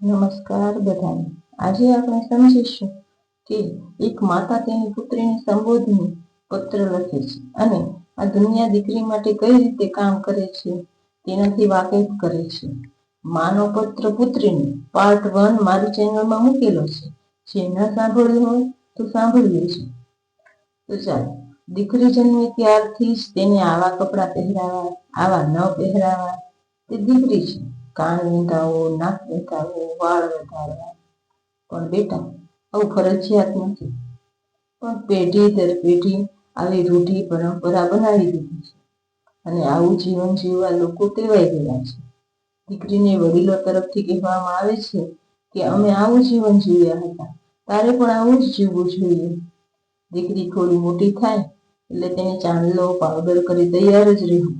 નમસ્કાર બધાને. આજે આપણે સમજીશું કે એક માતા તેની પુત્રીને સંબોધીને પત્ર લખે છે અને આ દુનિયા દીકરી માટે કઈ રીતે કામ કરે છે તેનાથી વાકેફ કરે છે. માનો પત્ર પુત્રીને પાર્ટ વન મારી ચેનલમાં મૂકેલો છે. જે ન સાંભળ્યું હોય તો સાંભળી લેજો તો ચાલો, દીકરી જન્મે ત્યારથી જ તેને આવા કપડાં પહેરાવા, આવા ન પહેરાવા, તે દીકરી છે. કાન વિંધાવો નાક વિંધાવો વાળ વધારવા પણ બેટા, આવું ફરજિયાત નથી. પણ પેઢી દર પેઢી આવી રૂઢી પરંપરા બનાવી દીધી છે. અને આવું જીવન જીવવા લોકો ટેવાઈ ગયા છે. દીકરીને વડીલો તરફથી કહેવામાં આવે છે કે, અમે આવું જીવન જીવ્યા હતા. તારે પણ આવું જ જીવવું જોઈએ. દીકરી થોડી મોટી થાય એટલે તેને ચાંદલો, પાવડર કરી તૈયાર જ રહેવું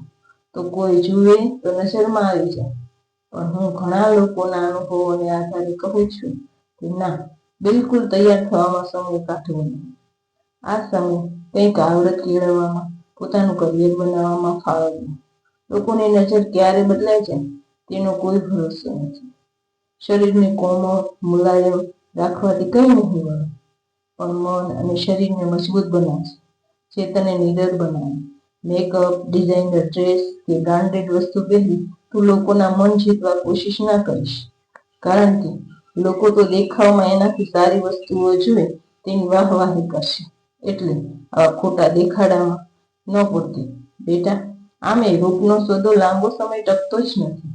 તો કોઈ જુએ તો નજરમાં આવી જાય. પણ હું ઘણા લોકોના અનુભવોને આધારે કહું છું કે ના, બિલકુલ તૈયાર થવામાં સમય કાઢવો નહીં. આ સમય કંઈક આવડત કેળવવામાં પોતાનું કરિયર બનાવવામાં ફાળવવું. લોકોની નજર ક્યારે બદલાય છે તેનો કોઈ ભરોસો નથી. શરીરને કોમળ, મુલાયમ રાખવાથી કંઈ નહીં મળે પણ મન અને શરીરને મજબૂત બનાવશે ચેતને નિડર બનાવે. મેકઅપ ડિઝાઇનર ડ્રેસ કે બ્રાન્ડેડ વસ્તુ પહેરી તું લોકોના મન જીતવા કોશિશ ના કરીશ. કારણ કે લોકો તો દેખાવમાં એનાથી સારી વસ્તુઓ જુએ તેની વાહવાહી કરશે. એટલે આવા ખોટા દેખાડામાં ન પડતી બેટા, આમે રૂપનો સોદો લાંબો સમય ટકતો જ નથી.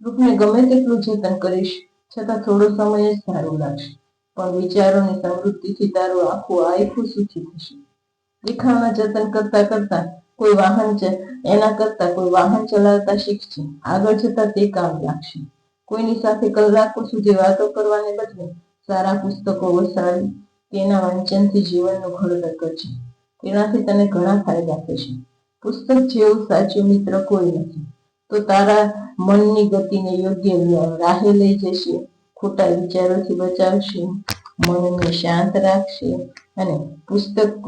રૂપને ગમે તેટલું જતન કરીશ, છતાં થોડો સમય જ સારું લાગશે. પણ વિચારોની સમૃદ્ધિથી તારું આખું આયખું સુખી થશે. દેખાવના જતન કરતા કરતા કોઈ વાહન એના કરતા કોઈ વાહન ચલાવતા શીખશે. આગળ જતા તે કામ લાગશે. કોઈની સાથે કલાકો સુધી વાતો કરવાને બદલે સારા પુસ્તકો વસાવી, તેના વાંચનથી જીવનનું ઘડતર કરશે. તેનાથી તને ઘણા ફાયદા થશે. પુસ્તક જેવું સાચું મિત્ર કોઈ નથી. તો તારા મનની ગતિને યોગ્ય રાહે લઈ જશે, ખોટા વિચારોથી બચાવશે, મનને શાંત રાખશે અને પુસ્તક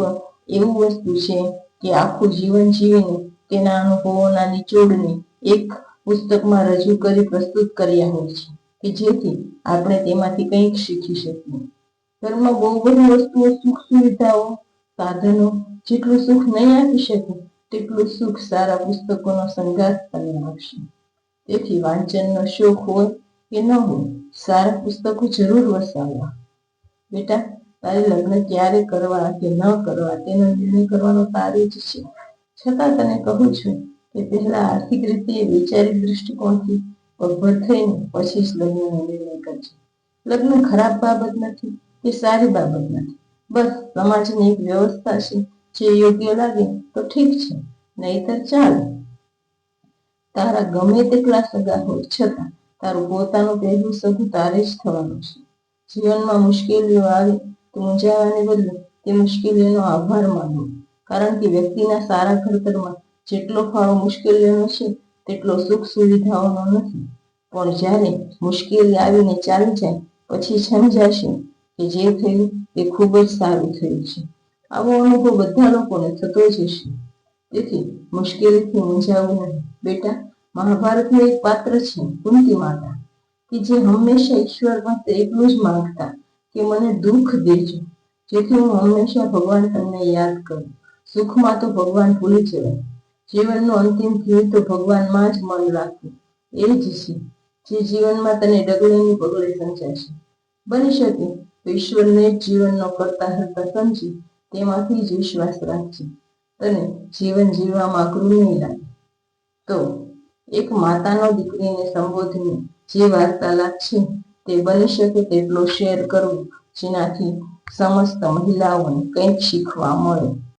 એવું વસ્તુ છે કે આખું જીવન જીવીને તેના અનુભવોના નિચોડને એક પુસ્તકમાં રજૂ કરી પ્રસ્તુત કર્યા હોય છે, કે જેથી આપણે તેમાંથી કંઈક શીખી શકીએ. ઘરમાં બહુ બધી વસ્તુઓ, સુખ સુવિધાઓ, સાધનો, જેટલું સુખ નહીં આપી શકે, તેટલું સુખ સારા પુસ્તકોનો સંઘાત તમને આપશે. તેથી વાંચનનો શોખ હોય કે ન હોય, સારા પુસ્તકો જરૂર વસાવવા. બેટા તારે લગ્ન ક્યારે કરવા કે ન કરવા તેનો નિર્ણય કરવાનો તારે જ છે. છતાં તને કહું છું કે પહેલા આર્થિક રીતે વૈચારિક દ્રષ્ટિકોણથી પગભર થઈને પછી જ લગ્નનો નિર્ણય કરજે. લગ્ન ખરાબ બાબત નથી કે સારી બાબત નથી. બસ સમાજની એક વ્યવસ્થા છે. જે યોગ્ય લાગે તો ઠીક છે. નહીતર ચાલે. તારા ગમે તેટલા સગા હોય છતાં તારું પોતાનું પહેલું સગું તારે જ થવાનું છે. જીવનમાં મુશ્કેલીઓ આવે મૂંઝાવાને બદલે તે મુશ્કેલીઓનો આભાર માનવો. કારણ કે વ્યક્તિના સારા ઘડતરમાં જેટલો ફાળો મુશ્કેલીઓનો છે, તેટલો સુખ સુવિધાઓનો નથી. પણ જ્યારે મુશ્કેલી આવીને ચાલી જાય, પછી સમજાશે કે જે થયું તે ખૂબ જ સારું થયું છે. આવો અનુભવ બધા લોકોને થતો જ હશે. તેથી મુશ્કેલીથી મૂંઝાવું નહીં. બેટા, મહાભારતનું એક પાત્ર છે કુંતી માતા કે જે હંમેશા ઈશ્વર પાસે એટલું જ માંગતા. કે મને દુઃખ દેજો. જેથી હું હંમેશા ભગવાન તમને યાદ કરું. સુખમાં તો ભગવાન ભૂલી જવાય જીવનનું અંતિમ ધ્યેય તો ભગવાનમાં જ મન રાખવું. એ જ છે જે જીવનમાં તને ડગલેની પગલે સમજાશે બની શકે તો ઈશ્વરને જીવનનો કરતા હરતા સમજી તેમાંથી જ વિશ્વાસ રાખજે તને જીવન જીવવામાં અઘરું નહીં લાગે. તો એક માતાનો દીકરીને સંબોધીને જે વાર્તાલાપ છે તે બની શકે તેટલો શેર કરવો જેનાથી સમસ્ત મહિલાઓને કંઈક શીખવા મળે.